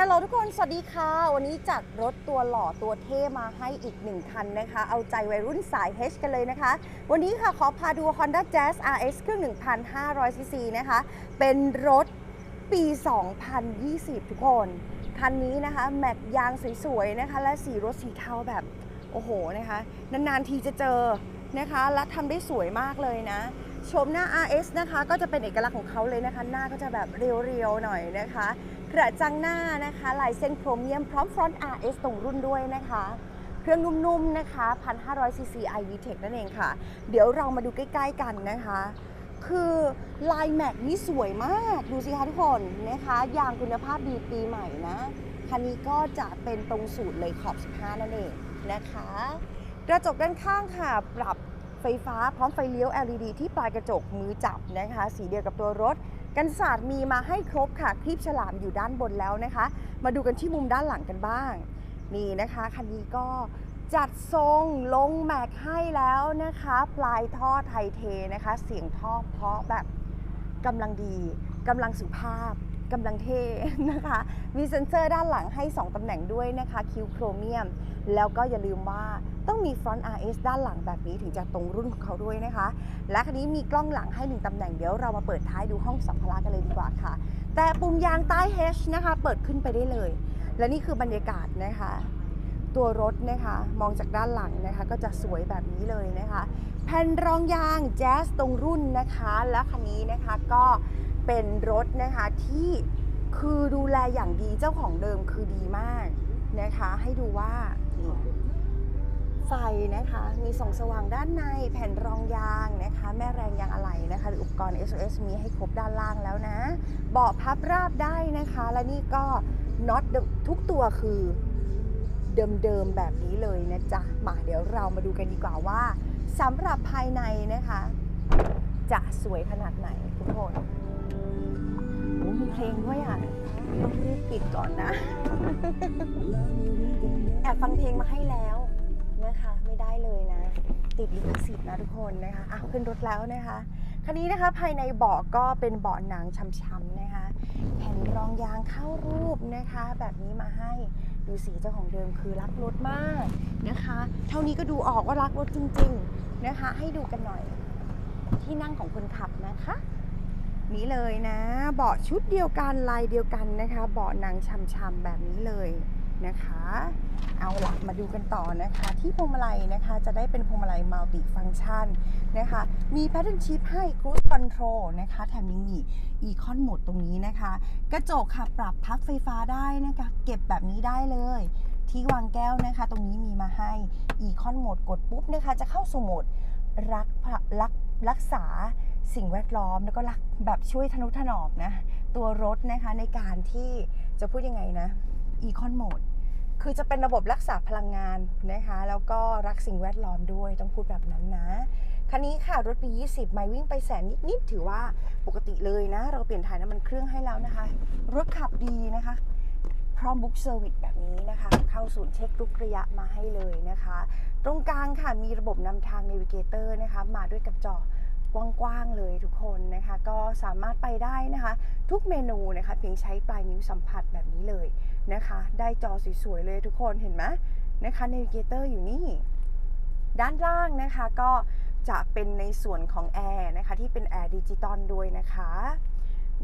ฮัลโหลทุกคนสวัสดีค่ะ วันนี้จัดรถตัวหล่อตัวเท่มาให้อีกหนึ่งคันนะคะ เอาใจวัยรุ่นสาย H กันเลยนะคะ วันนี้ค่ะขอพาดู Honda Jazz RS เครื่อง 1,500 cc นะคะ เป็นรถปี 2020 ทุกคน คันนี้นะคะ แม็กยางสวยๆนะคะ และสีรถสีเทาแบบ โอ้โหนะคะ นานๆทีจะเจอนะคะ และทำได้สวยมากเลยนะชมหน้า RS นะคะ ก็จะเป็นเอกลักษณ์ของเขาเลยนะคะ หน้าก็จะแบบเรียวๆหน่อยนะคะ กระจังหน้านะคะลายเส้นโครเมียมพร้อมฟรอนต์ RS ตรงรุ่นด้วยนะคะ เครื่องนุ่มๆนะคะ 1,500 cc iVTEC นั่นเองค่ะ เดี๋ยวเรามาดูใกล้ๆกันนะคะ คือลายแม็กนี่สวยมาก ดูสิคะทุกคนนะคะยางคุณภาพดีปีใหม่นะ คันนี้ก็จะเป็นตรงสูตรเลยขอบ 15 นั่นเองนะคะ กระจกด้านข้างค่ะ ปรับไฟฟ้าพร้อมไฟเลี้ยว LED ที่ปลายกระจกมือจับนะคะ สีเดียวกับตัวรถ กันศาสตร์มีมาให้ครบค่ะคลิปฉลามอยู่ด้านบนแล้วนะคะ มาดูกันที่มุมด้านหลังกันบ้าง นี่นะคะคันนี้ก็จัดทรงลงแม็กให้แล้วนะคะ ปลายท่อไทเทนะคะ เสียงท่อเพาะแบบกำลังดีกำลังสุภาพ กำลังเท่นะคะ มีเซ็นเซอร์ด้านหลังให้ 2ตำแหน่งด้วยนะคะคิวโครเมียม แล้วก็อย่าลืมว่าต้องมี Front RS ด้านหลังแบบนี้ถึงจะตรงรุ่นของเขาด้วยนะคะ และคันนี้มีกล้องหลังให้หนึ่งตำแหน่งเดี๋ยวเรามาเปิดท้ายดูห้องสัมภาระกันเลยดีกว่าค่ะ แต่ปุ่มยางใต้ H นะคะ เปิดขึ้นไปได้เลย และนี่คือบรรยากาศนะคะ ตัวรถนะคะมองจากด้านหลังนะคะ ก็จะสวยแบบนี้เลยนะคะ แผ่นรองยางแจ๊สตรงรุ่นนะคะ และคันนี้นะคะก็ เป็นรถนะคะที่คือดูแลอย่างดีเจ้าของเดิมคือดีมากนะคะ ให้ดูว่านี่ไฟนะคะ มีส่องสว่างด้านในแผ่นรองยางนะคะ แม่แรงยางอะไหล่นะคะหรืออุปกรณ์ SOS มีให้ครบด้านล่างแล้วนะ เบาะพับราบได้นะคะ และนี่ก็น็อตทุกตัวคือเดิมๆแบบนี้เลยนะจ๊ะมาเดี๋ยวเรามาดูกันดีกว่าว่าสำหรับภายในนะคะ จะสวยขนาดไหนทุกคน มีเพลงด้วยอะต้องรีบปิดก่อนนะ แอบฟังเพลงมาให้แล้วนะคะ ไม่ได้เลยนะ ติดลิขสิทธิ์นะทุกคนนะคะอะขึ้นรถแล้วนะคะ คันนี้นะคะภายในเบาะก็เป็นเบาะหนังช้ำๆนะคะ แผ่นรองยางเข้ารูปนะคะ แบบนี้มาให้ดูสีเจ้าของเดิมคือรักรถมากนะคะ เท่านี้ก็ดูออกว่ารักรถจริง ๆนะคะ ให้ดูกันหน่อย ที่นั่งของคนขับนะคะ นี้เลยนะ เบาะชุดเดียวกันลายเดียวกันนะคะ เบาะหนังช้ำๆแบบนี้เลยนะคะ เอาละมาดูกันต่อนะคะ ที่พวงมาลัยนะคะจะได้เป็นพวงมาลัยมัลติฟัง c t ชันนะคะ มี Pattern Shift ให้ Cruise Control นะคะแถมยังมี Econ Mode ตรงนี้นะคะ กระจกค่ะปรับพับไฟฟ้าได้นะคะ เก็บแบบนี้ได้เลย ที่วางแก้วนะคะ ตรงนี้มีมาให้ Econ Mode กดปุ๊บนะคะ จะเข้าสู่โหมดรักรักรักษา สิ่งแวดล้อมแล้วก็รักแบบช่วยทนุถนอมนะ ตัวรถนะคะในการที่จะพูดยังไงนะ Econ Mode คือจะเป็นระบบรักษาพลังงานนะคะ แล้วก็รักสิ่งแวดล้อมด้วยต้องพูดแบบนั้นนะ คันนี้ค่ะ รถปี 20 ไมล์วิ่งไปแสนนิด ๆ ถือว่าปกติเลยนะ เราเปลี่ยนถ่ายน้ำมันเครื่องให้แล้วนะคะ รถขับดีนะคะ พร้อมบุ๊กเซอร์วิสแบบนี้นะคะ เข้าศูนย์เช็คทุกระยะมาให้เลยนะคะ ตรงกลางค่ะมีระบบนำทาง Navigator นะคะ มาด้วยกับจอ กว้างๆเลยทุกคนนะคะ ก็สามารถไปได้นะคะ ทุกเมนูนะคะ เพียงใช้ปลายนิ้วสัมผัสแบบนี้เลยนะคะ ได้จอสวยๆเลยทุกคนเห็นไหมนะคะ Navigator อยู่นี่ ด้านล่างนะคะก็จะเป็นในส่วนของแอร์นะคะ ที่เป็นแอร์ดิจิตอลด้วยนะคะ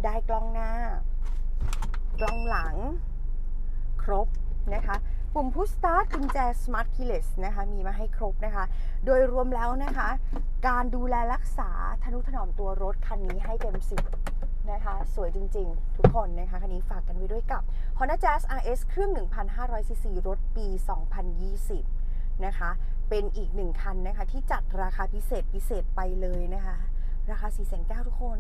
ได้กล้องหน้ากล้องหลัง ครบนะคะปุ่ม Push Start กุญแจ Smart Keyless นะคะมีมาให้ครบนะคะ โดยรวมแล้วนะคะ การดูแลรักษาทนุถนอมตัวรถคันนี้ให้เต็มสิบนะคะสวยจริงๆ ทุกคนนะคะ คันนี้ฝากกันไว้ด้วยกับ Honda Jazz RS เครื่อง 1,500 cc รถปี 2020 นะคะ เป็นอีกหนึ่งคันนะคะ ที่จัดราคาพิเศษพิเศษไปเลยนะคะ ราคา 4 9 0 0 0ทุกคน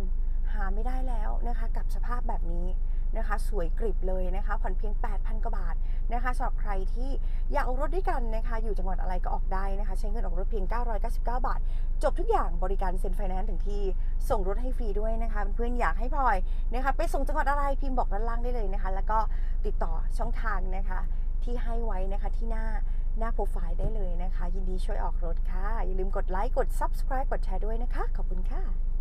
หาไม่ได้แล้วนะคะกับสภาพแบบนี้นะคะสวยกริบเลยนะคะผ่อนเพียง 8,000กว่าบาทนะคะสำหรับใครที่อยากออกรถด้วยกันนะคะอยู่จังหวัดอะไรก็ออกได้นะคะ ใช้เงินออกรถเพียง 999 บาท จบทุกอย่างบริการเซ็นไฟแนนซ์ถึงที่ส่งรถให้ฟรีด้วยนะคะเพื่อนๆอยากให้พลอยนะคะไปส่งจังหวัดอะไรพิมพ์บอกด้านล่างได้เลยนะคะ แล้วก็ติดต่อช่องทางนะคะที่ให้ไว้นะคะที่หน้าหน้าโปรไฟล์ได้เลยนะคะ ยินดีช่วยออกรถค่ะ อย่าลืมกดไลค์กด subscribe กดแชร์ด้วยนะคะ ขอบคุณค่ะ